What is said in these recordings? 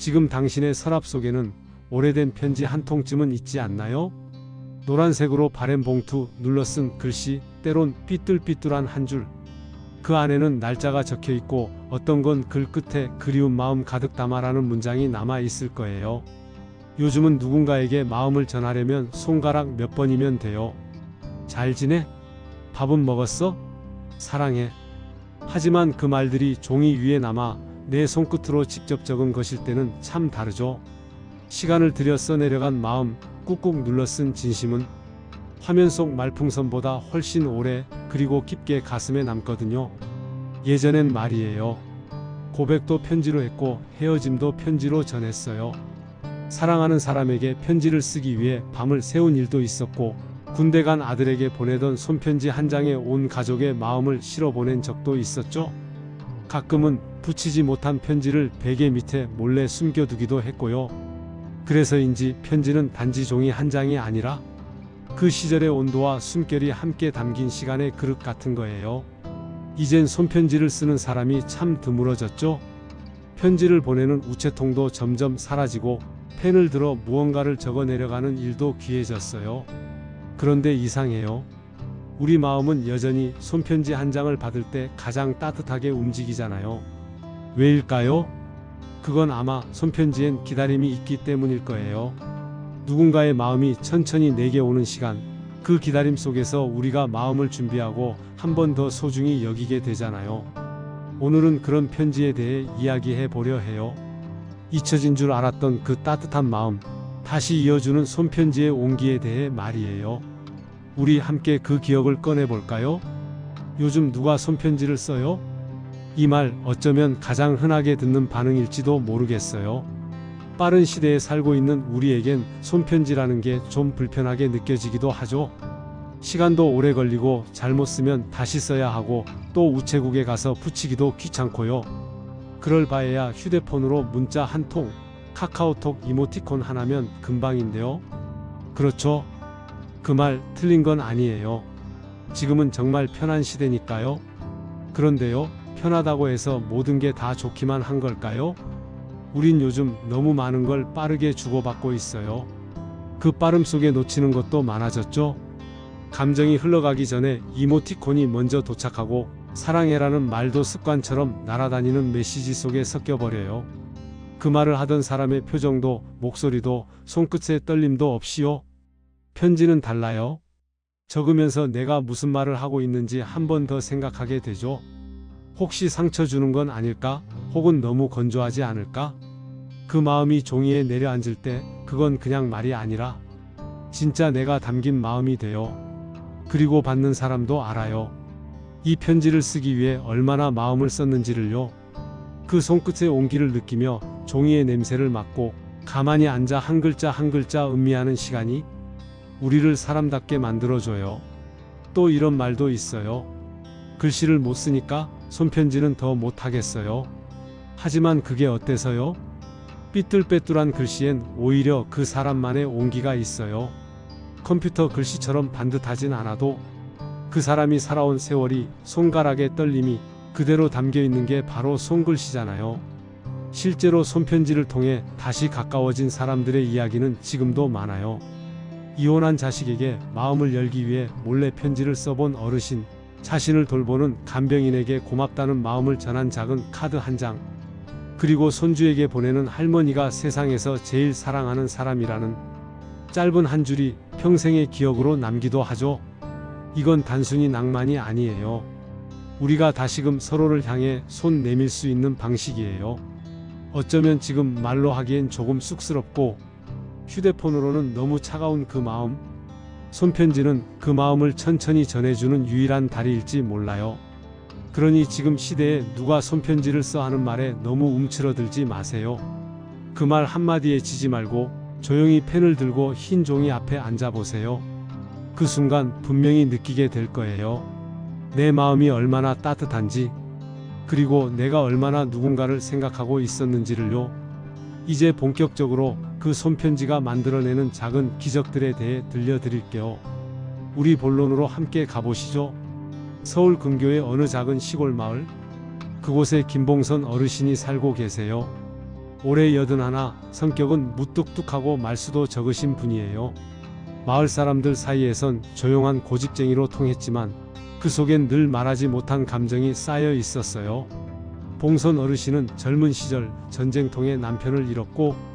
지금 당신의 서랍 속에는 오래된 편지 한 통쯤은 있지 않나요? 노란색으로 바랜 봉투 눌러 쓴 글씨, 때론 삐뚤삐뚤한 한 줄. 그 안에는 날짜가 적혀 있고 어떤 건 글 끝에 그리운 마음 가득 담아라는 문장이 남아 있을 거예요. 요즘은 누군가에게 마음을 전하려면 손가락 몇 번이면 돼요. 잘 지내? 밥은 먹었어? 사랑해. 하지만 그 말들이 종이 위에 남아 내 손끝으로 직접 적은 것일 때는 참 다르죠. 시간을 들여 써내려간 마음, 꾹꾹 눌러 쓴 진심은 화면 속 말풍선보다 훨씬 오래 그리고 깊게 가슴에 남거든요. 예전엔 말이에요. 고백도 편지로 했고 헤어짐도 편지로 전했어요. 사랑하는 사람에게 편지를 쓰기 위해 밤을 새운 일도 있었고 군대 간 아들에게 보내던 손편지 한 장에 온 가족의 마음을 실어 보낸 적도 있었죠. 가끔은 붙이지 못한 편지를 베개 밑에 몰래 숨겨두기도 했고요. 그래서인지 편지는 단지 종이 한 장이 아니라 그 시절의 온도와 숨결이 함께 담긴 시간의 그릇 같은 거예요. 이젠 손편지를 쓰는 사람이 참 드물어졌죠. 편지를 보내는 우체통도 점점 사라지고 펜을 들어 무언가를 적어 내려가는 일도 귀해졌어요. 그런데 이상해요. 우리 마음은 여전히 손편지 한 장을 받을 때 가장 따뜻하게 움직이잖아요. 왜일까요? 그건 아마 손편지엔 기다림이 있기 때문일 거예요. 누군가의 마음이 천천히 내게 오는 시간, 그 기다림 속에서 우리가 마음을 준비하고 한 번 더 소중히 여기게 되잖아요. 오늘은 그런 편지에 대해 이야기해 보려 해요. 잊혀진 줄 알았던 그 따뜻한 마음, 다시 이어주는 손편지의 온기에 대해 말이에요. 우리 함께 그 기억을 꺼내 볼까요? 요즘 누가 손편지를 써요? 이 말 어쩌면 가장 흔하게 듣는 반응일지도 모르겠어요. 빠른 시대에 살고 있는 우리에겐 손편지라는 게 좀 불편하게 느껴지기도 하죠. 시간도 오래 걸리고 잘못 쓰면 다시 써야 하고 또 우체국에 가서 붙이기도 귀찮고요. 그럴 바에야 휴대폰으로 문자 한 통, 카카오톡 이모티콘 하나면 금방인데요. 그렇죠. 그 말 틀린 건 아니에요. 지금은 정말 편한 시대니까요. 그런데요, 편하다고 해서 모든 게 다 좋기만 한 걸까요? 우린 요즘 너무 많은 걸 빠르게 주고받고 있어요. 그 빠름 속에 놓치는 것도 많아졌죠. 감정이 흘러가기 전에 이모티콘이 먼저 도착하고 사랑해라는 말도 습관처럼 날아다니는 메시지 속에 섞여버려요. 그 말을 하던 사람의 표정도 목소리도 손끝의 떨림도 없이요. 편지는 달라요. 적으면서 내가 무슨 말을 하고 있는지 한 번 더 생각하게 되죠. 혹시 상처 주는 건 아닐까? 혹은 너무 건조하지 않을까? 그 마음이 종이에 내려앉을 때 그건 그냥 말이 아니라 진짜 내가 담긴 마음이 돼요. 그리고 받는 사람도 알아요. 이 편지를 쓰기 위해 얼마나 마음을 썼는지를요. 그 손끝의 온기를 느끼며 종이의 냄새를 맡고 가만히 앉아 한 글자 한 글자 음미하는 시간이 우리를 사람답게 만들어줘요. 또 이런 말도 있어요. 글씨를 못 쓰니까 손편지는 더 못하겠어요. 하지만 그게 어때서요? 삐뚤빼뚤한 글씨엔 오히려 그 사람만의 온기가 있어요. 컴퓨터 글씨처럼 반듯하진 않아도 그 사람이 살아온 세월이 손가락의 떨림이 그대로 담겨 있는 게 바로 손글씨잖아요. 실제로 손편지를 통해 다시 가까워진 사람들의 이야기는 지금도 많아요. 이혼한 자식에게 마음을 열기 위해 몰래 편지를 써본 어르신, 자신을 돌보는 간병인에게 고맙다는 마음을 전한 작은 카드 한 장, 그리고 손주에게 보내는 할머니가 세상에서 제일 사랑하는 사람이라는 짧은 한 줄이 평생의 기억으로 남기도 하죠. 이건 단순히 낭만이 아니에요. 우리가 다시금 서로를 향해 손 내밀 수 있는 방식이에요. 어쩌면 지금 말로 하기엔 조금 쑥스럽고 휴대폰으로는 너무 차가운 그 마음, 손편지는 그 마음을 천천히 전해주는 유일한 다리일지 몰라요. 그러니 지금 시대에 누가 손편지를 써 하는 말에 너무 움츠러들지 마세요. 그 말 한마디에 지지 말고 조용히 펜을 들고 흰 종이 앞에 앉아보세요. 그 순간 분명히 느끼게 될 거예요. 내 마음이 얼마나 따뜻한지, 그리고 내가 얼마나 누군가를 생각하고 있었는지를요. 이제 본격적으로 그 손편지가 만들어내는 작은 기적들에 대해 들려드릴게요. 우리 본론으로 함께 가보시죠. 서울 근교의 어느 작은 시골 마을. 그곳에 김봉선 어르신이 살고 계세요. 올해 여든 하나, 성격은 무뚝뚝하고 말수도 적으신 분이에요. 마을 사람들 사이에선 조용한 고집쟁이로 통했지만 그 속엔 늘 말하지 못한 감정이 쌓여 있었어요. 봉선 어르신은 젊은 시절 전쟁통에 남편을 잃었고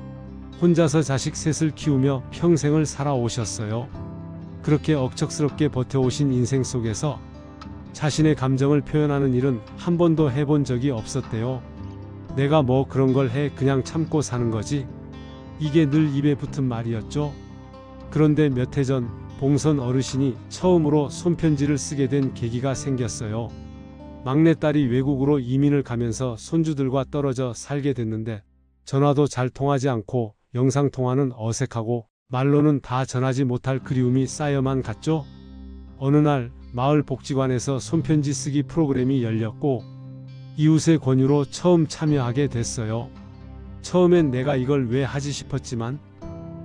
혼자서 자식 셋을 키우며 평생을 살아오셨어요. 그렇게 억척스럽게 버텨오신 인생 속에서 자신의 감정을 표현하는 일은 한 번도 해본 적이 없었대요. 내가 뭐 그런 걸 해 그냥 참고 사는 거지. 이게 늘 입에 붙은 말이었죠. 그런데 몇 해 전 봉선 어르신이 처음으로 손편지를 쓰게 된 계기가 생겼어요. 막내딸이 외국으로 이민을 가면서 손주들과 떨어져 살게 됐는데 전화도 잘 통하지 않고 영상통화는 어색하고 말로는 다 전하지 못할 그리움이 쌓여만 갔죠. 어느 날 마을 복지관에서 손편지 쓰기 프로그램이 열렸고 이웃의 권유로 처음 참여하게 됐어요. 처음엔 내가 이걸 왜 하지 싶었지만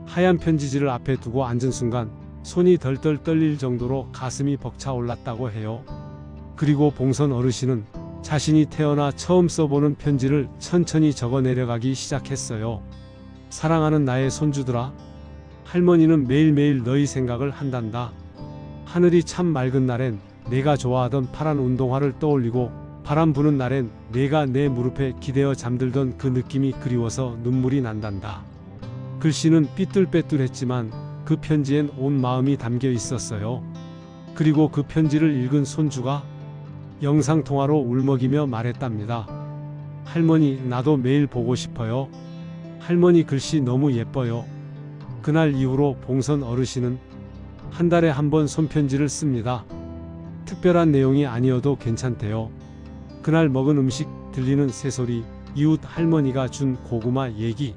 하얀 편지지를 앞에 두고 앉은 순간 손이 덜덜 떨릴 정도로 가슴이 벅차 올랐다고 해요. 그리고 봉선 어르신은 자신이 태어나 처음 써보는 편지를 천천히 적어 내려가기 시작했어요. 사랑하는 나의 손주들아, 할머니는 매일매일 너희 생각을 한단다. 하늘이 참 맑은 날엔 내가 좋아하던 파란 운동화를 떠올리고 바람 부는 날엔 내가 내 무릎에 기대어 잠들던 그 느낌이 그리워서 눈물이 난단다. 글씨는 삐뚤빼뚤했지만 그 편지엔 온 마음이 담겨 있었어요. 그리고 그 편지를 읽은 손주가 영상통화로 울먹이며 말했답니다. 할머니, 나도 매일 보고 싶어요. 할머니 글씨 너무 예뻐요. 그날 이후로 봉선 어르신은 한 달에 한 번 손편지를 씁니다. 특별한 내용이 아니어도 괜찮대요. 그날 먹은 음식, 들리는 새소리, 이웃 할머니가 준 고구마 얘기,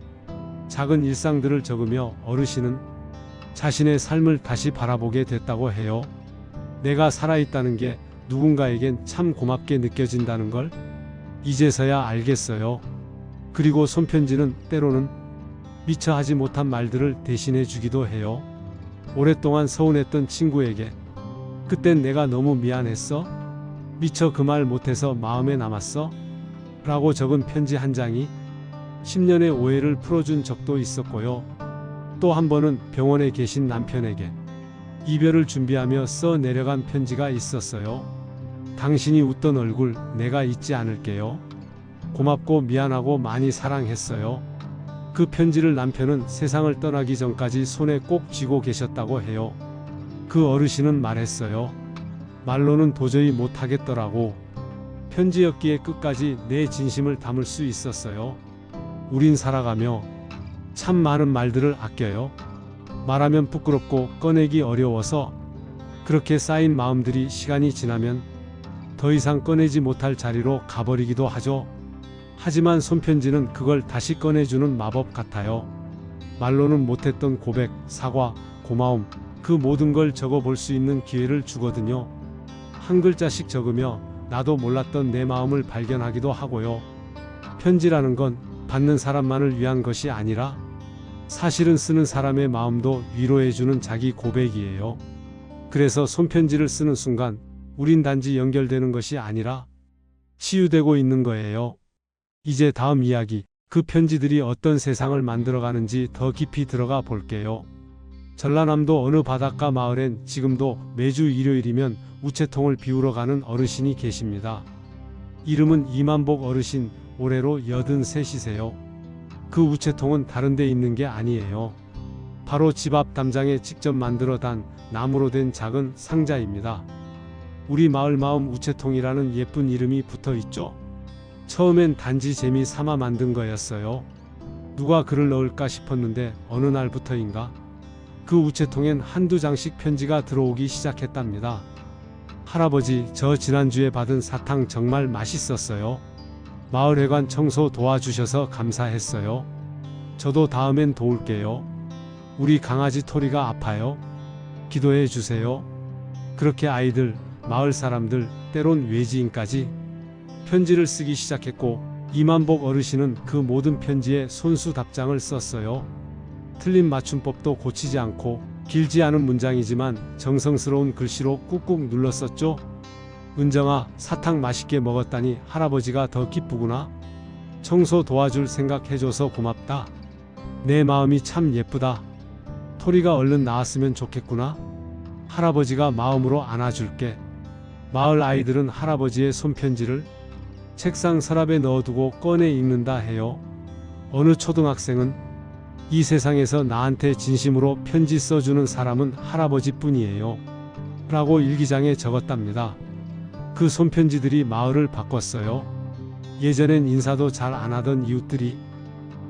작은 일상들을 적으며 어르신은 자신의 삶을 다시 바라보게 됐다고 해요. 내가 살아있다는 게 누군가에겐 참 고맙게 느껴진다는 걸 이제서야 알겠어요. 그리고 손편지는 때로는 미처 하지 못한 말들을 대신해 주기도 해요. 오랫동안 서운했던 친구에게 그땐 내가 너무 미안했어? 미처 그 말 못해서 마음에 남았어? 라고 적은 편지 한 장이 10년의 오해를 풀어준 적도 있었고요. 또 한 번은 병원에 계신 남편에게 이별을 준비하며 써 내려간 편지가 있었어요. 당신이 웃던 얼굴 내가 잊지 않을게요. 고맙고 미안하고 많이 사랑했어요. 그 편지를 남편은 세상을 떠나기 전까지 손에 꼭 쥐고 계셨다고 해요. 그 어르신은 말했어요. 말로는 도저히 못하겠더라고. 편지였기에 끝까지 내 진심을 담을 수 있었어요. 우린 살아가며 참 많은 말들을 아껴요. 말하면 부끄럽고 꺼내기 어려워서 그렇게 쌓인 마음들이 시간이 지나면 더 이상 꺼내지 못할 자리로 가버리기도 하죠. 하지만 손편지는 그걸 다시 꺼내주는 마법 같아요. 말로는 못했던 고백, 사과, 고마움, 그 모든 걸 적어 볼 수 있는 기회를 주거든요. 한 글자씩 적으며 나도 몰랐던 내 마음을 발견하기도 하고요. 편지라는 건 받는 사람만을 위한 것이 아니라 사실은 쓰는 사람의 마음도 위로해주는 자기 고백이에요. 그래서 손편지를 쓰는 순간 우린 단지 연결되는 것이 아니라 치유되고 있는 거예요. 이제 다음 이야기, 그 편지들이 어떤 세상을 만들어가는지 더 깊이 들어가 볼게요. 전라남도 어느 바닷가 마을엔 지금도 매주 일요일이면 우체통을 비우러 가는 어르신이 계십니다. 이름은 이만복 어르신, 올해로 83이세요. 그 우체통은 다른 데 있는 게 아니에요. 바로 집 앞 담장에 직접 만들어 단 나무로 된 작은 상자입니다. 우리 마을 마음 우체통이라는 예쁜 이름이 붙어 있죠. 처음엔 단지 재미 삼아 만든 거였어요. 누가 글을 넣을까 싶었는데 어느 날부터인가 그 우체통엔 한두 장씩 편지가 들어오기 시작했답니다. 할아버지, 저 지난주에 받은 사탕 정말 맛있었어요. 마을회관 청소 도와주셔서 감사했어요. 저도 다음엔 도울게요. 우리 강아지 토리가 아파요. 기도해 주세요. 그렇게 아이들, 마을 사람들, 때론 외지인까지 편지를 쓰기 시작했고 이만복 어르신은 그 모든 편지에 손수 답장을 썼어요. 틀린 맞춤법도 고치지 않고 길지 않은 문장이지만 정성스러운 글씨로 꾹꾹 눌렀었죠. 은정아, 사탕 맛있게 먹었다니 할아버지가 더 기쁘구나. 청소 도와줄 생각해줘서 고맙다. 내 마음이 참 예쁘다. 토리가 얼른 나왔으면 좋겠구나. 할아버지가 마음으로 안아줄게. 마을 아이들은 할아버지의 손편지를 책상 서랍에 넣어두고 꺼내 읽는다 해요. 어느 초등학생은 이 세상에서 나한테 진심으로 편지 써주는 사람은 할아버지뿐이에요. 라고 일기장에 적었답니다. 그 손편지들이 마을을 바꿨어요. 예전엔 인사도 잘 안 하던 이웃들이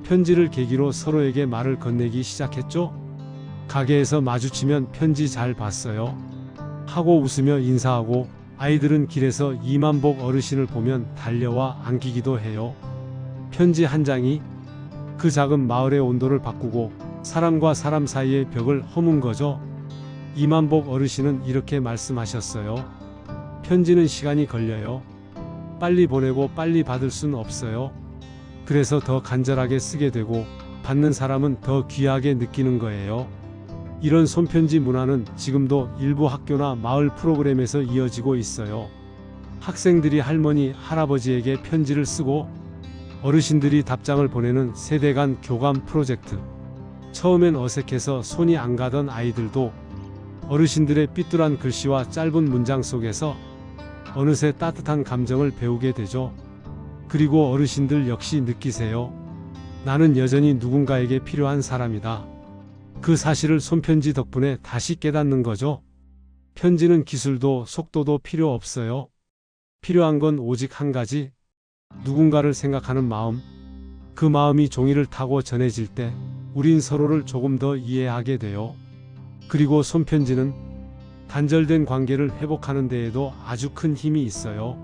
편지를 계기로 서로에게 말을 건네기 시작했죠. 가게에서 마주치면 편지 잘 봤어요. 하고 웃으며 인사하고 아이들은 길에서 이만복 어르신을 보면 달려와 안기기도 해요. 편지 한 장이 그 작은 마을의 온도를 바꾸고 사람과 사람 사이의 벽을 허문 거죠. 이만복 어르신은 이렇게 말씀하셨어요. 편지는 시간이 걸려요. 빨리 보내고 빨리 받을 순 없어요. 그래서 더 간절하게 쓰게 되고 받는 사람은 더 귀하게 느끼는 거예요. 이런 손편지 문화는 지금도 일부 학교나 마을 프로그램에서 이어지고 있어요. 학생들이 할머니, 할아버지에게 편지를 쓰고 어르신들이 답장을 보내는 세대 간 교감 프로젝트. 처음엔 어색해서 손이 안 가던 아이들도 어르신들의 삐뚤한 글씨와 짧은 문장 속에서 어느새 따뜻한 감정을 배우게 되죠. 그리고 어르신들 역시 느끼세요. 나는 여전히 누군가에게 필요한 사람이다. 그 사실을 손편지 덕분에 다시 깨닫는 거죠. 편지는 기술도 속도도 필요 없어요. 필요한 건 오직 한 가지. 누군가를 생각하는 마음. 그 마음이 종이를 타고 전해질 때 우린 서로를 조금 더 이해하게 돼요. 그리고 손편지는 단절된 관계를 회복하는 데에도 아주 큰 힘이 있어요.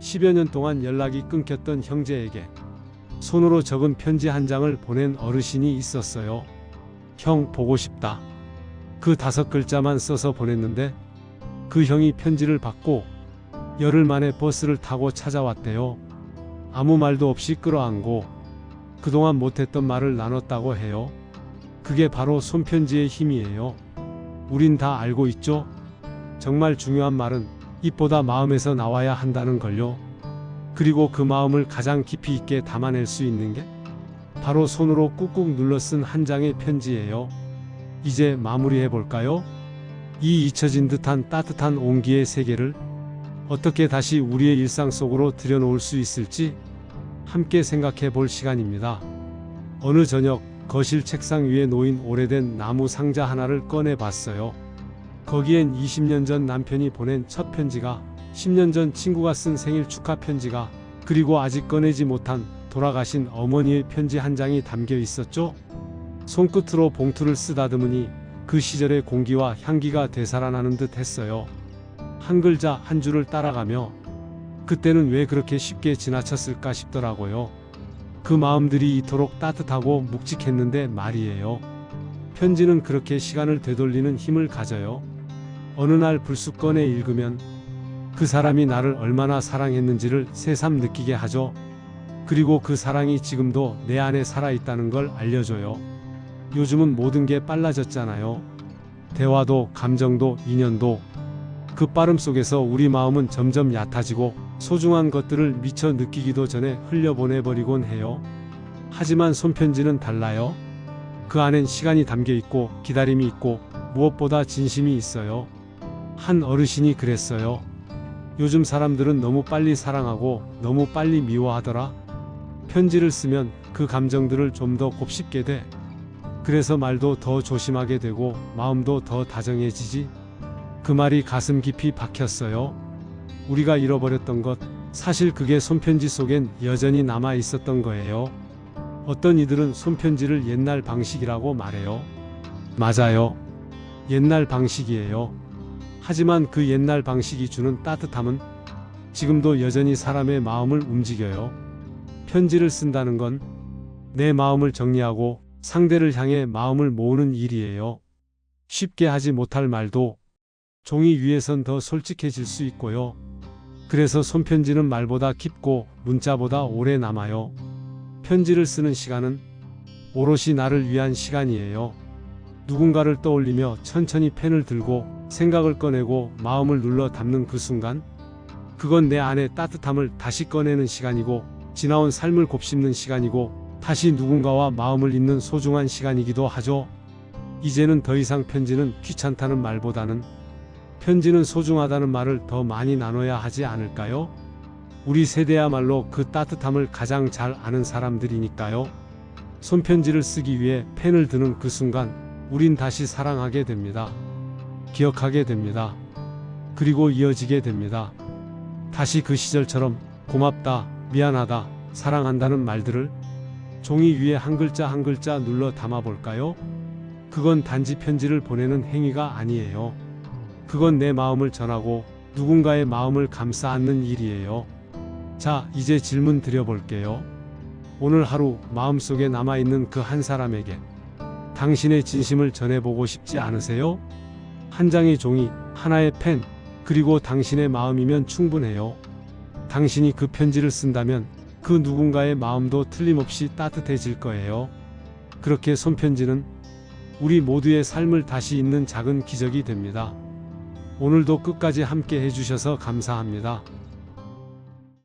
10여 년 동안 연락이 끊겼던 형제에게 손으로 적은 편지 한 장을 보낸 어르신이 있었어요. 형 보고 싶다. 그 다섯 글자만 써서 보냈는데 그 형이 편지를 받고 열흘 만에 버스를 타고 찾아왔대요. 아무 말도 없이 끌어안고 그동안 못했던 말을 나눴다고 해요. 그게 바로 손편지의 힘이에요. 우린 다 알고 있죠? 정말 중요한 말은 입보다 마음에서 나와야 한다는 걸요. 그리고 그 마음을 가장 깊이 있게 담아낼 수 있는 게 바로 손으로 꾹꾹 눌러 쓴 한 장의 편지예요. 이제 마무리해 볼까요? 이 잊혀진 듯한 따뜻한 온기의 세계를 어떻게 다시 우리의 일상 속으로 들여놓을 수 있을지 함께 생각해 볼 시간입니다. 어느 저녁 거실 책상 위에 놓인 오래된 나무 상자 하나를 꺼내 봤어요. 거기엔 20년 전 남편이 보낸 첫 편지가 10년 전 친구가 쓴 생일 축하 편지가 그리고 아직 꺼내지 못한 돌아가신 어머니의 편지 한 장이 담겨 있었죠. 손끝으로 봉투를 쓰다듬으니 그 시절의 공기와 향기가 되살아나는 듯 했어요. 한 글자 한 줄을 따라가며 그때는 왜 그렇게 쉽게 지나쳤을까 싶더라고요. 그 마음들이 이토록 따뜻하고 묵직했는데 말이에요. 편지는 그렇게 시간을 되돌리는 힘을 가져요. 어느 날 불쑥 꺼내 읽으면 그 사람이 나를 얼마나 사랑했는지를 새삼 느끼게 하죠. 그리고 그 사랑이 지금도 내 안에 살아있다는 걸 알려줘요. 요즘은 모든 게 빨라졌잖아요. 대화도, 감정도, 인연도. 그 빠름 속에서 우리 마음은 점점 얕아지고 소중한 것들을 미처 느끼기도 전에 흘려보내버리곤 해요. 하지만 손편지는 달라요. 그 안엔 시간이 담겨 있고 기다림이 있고 무엇보다 진심이 있어요. 한 어르신이 그랬어요. 요즘 사람들은 너무 빨리 사랑하고 너무 빨리 미워하더라. 편지를 쓰면 그 감정들을 좀 더 곱씹게 돼. 그래서 말도 더 조심하게 되고 마음도 더 다정해지지. 그 말이 가슴 깊이 박혔어요. 우리가 잃어버렸던 것, 사실 그게 손편지 속엔 여전히 남아 있었던 거예요. 어떤 이들은 손편지를 옛날 방식이라고 말해요. 맞아요. 옛날 방식이에요. 하지만 그 옛날 방식이 주는 따뜻함은 지금도 여전히 사람의 마음을 움직여요. 편지를 쓴다는 건 내 마음을 정리하고 상대를 향해 마음을 모으는 일이에요. 쉽게 하지 못할 말도 종이 위에선 더 솔직해질 수 있고요. 그래서 손편지는 말보다 깊고 문자보다 오래 남아요. 편지를 쓰는 시간은 오롯이 나를 위한 시간이에요. 누군가를 떠올리며 천천히 펜을 들고 생각을 꺼내고 마음을 눌러 담는 그 순간, 그건 내 안의 따뜻함을 다시 꺼내는 시간이고 지나온 삶을 곱씹는 시간이고 다시 누군가와 마음을 잇는 소중한 시간이기도 하죠. 이제는 더 이상 편지는 귀찮다는 말보다는 편지는 소중하다는 말을 더 많이 나눠야 하지 않을까요? 우리 세대야말로 그 따뜻함을 가장 잘 아는 사람들이니까요. 손편지를 쓰기 위해 펜을 드는 그 순간 우린 다시 사랑하게 됩니다. 기억하게 됩니다. 그리고 이어지게 됩니다. 다시 그 시절처럼 고맙다, 미안하다, 사랑한다는 말들을 종이 위에 한 글자 한 글자 눌러 담아 볼까요? 그건 단지 편지를 보내는 행위가 아니에요. 그건 내 마음을 전하고 누군가의 마음을 감싸 안는 일이에요. 자, 이제 질문 드려볼게요. 오늘 하루 마음속에 남아있는 그 한 사람에게 당신의 진심을 전해보고 싶지 않으세요? 한 장의 종이, 하나의 펜, 그리고 당신의 마음이면 충분해요. 당신이 그 편지를 쓴다면 그 누군가의 마음도 틀림없이 따뜻해질 거예요. 그렇게 손편지는 우리 모두의 삶을 다시 잇는 작은 기적이 됩니다. 오늘도 끝까지 함께 해주셔서 감사합니다.